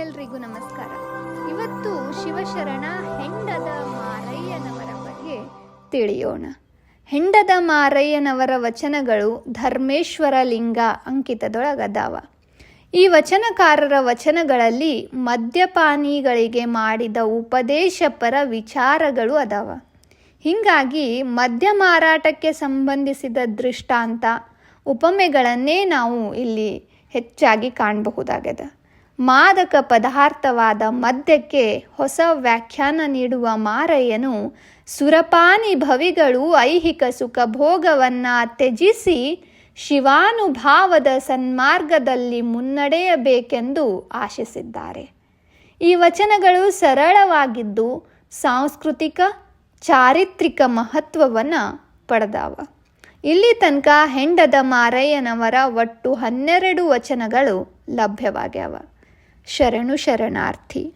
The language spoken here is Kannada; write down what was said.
ಎಲ್ರಿಗೂ ನಮಸ್ಕಾರ. ಇವತ್ತು ಶಿವಶರಣ ಹೆಂಡದ ಮಾರಯ್ಯನವರ ಬಗ್ಗೆ ತಿಳಿಯೋಣ. ಹೆಂಡದ ಮಾರಯ್ಯನವರ ವಚನಗಳು ಧರ್ಮೇಶ್ವರ ಲಿಂಗ ಅಂಕಿತದೊಳಗದಾವ. ಈ ವಚನಕಾರರ ವಚನಗಳಲ್ಲಿ ಮದ್ಯಪಾನಿಗಳಿಗೆ ಮಾಡಿದ ಉಪದೇಶಪರ ವಿಚಾರಗಳು ಅದಾವ. ಹೀಗಾಗಿ ಮದ್ಯ ಮಾರಾಟಕ್ಕೆ ಸಂಬಂಧಿಸಿದ ದೃಷ್ಟಾಂತ, ಉಪಮೆಗಳನ್ನೇ ನಾವು ಇಲ್ಲಿ ಹೆಚ್ಚಾಗಿ ಕಾಣಬಹುದಾಗಿದೆ ಮಾದಕ ಪದಾರ್ಥವಾದ ಮದ್ಯಕ್ಕೆ ಹೊಸ ವ್ಯಾಖ್ಯಾನ ನೀಡುವ ಮಾರಯ್ಯನು ಸುರಪಾನಿ ಭವಿಗಳು ಐಹಿಕ ಸುಖ ಭೋಗವನ್ನು ತ್ಯಜಿಸಿ ಶಿವಾನುಭಾವದ ಸನ್ಮಾರ್ಗದಲ್ಲಿ ಮುನ್ನಡೆಯಬೇಕೆಂದು ಆಶಿಸಿದ್ದಾರೆ. ಈ ವಚನಗಳು ಸರಳವಾಗಿದ್ದು ಸಾಂಸ್ಕೃತಿಕ, ಚಾರಿತ್ರಿಕ ಮಹತ್ವವನ್ನು ಪಡೆದಾವ. ಇಲ್ಲಿ ತನಕ ಹೆಂಡದ ಮಾರಯ್ಯನವರ ಒಟ್ಟು ಹನ್ನೆರಡು ವಚನಗಳು ಲಭ್ಯವಾಗ್ಯಾವ. શરણુ શરણાર્થી.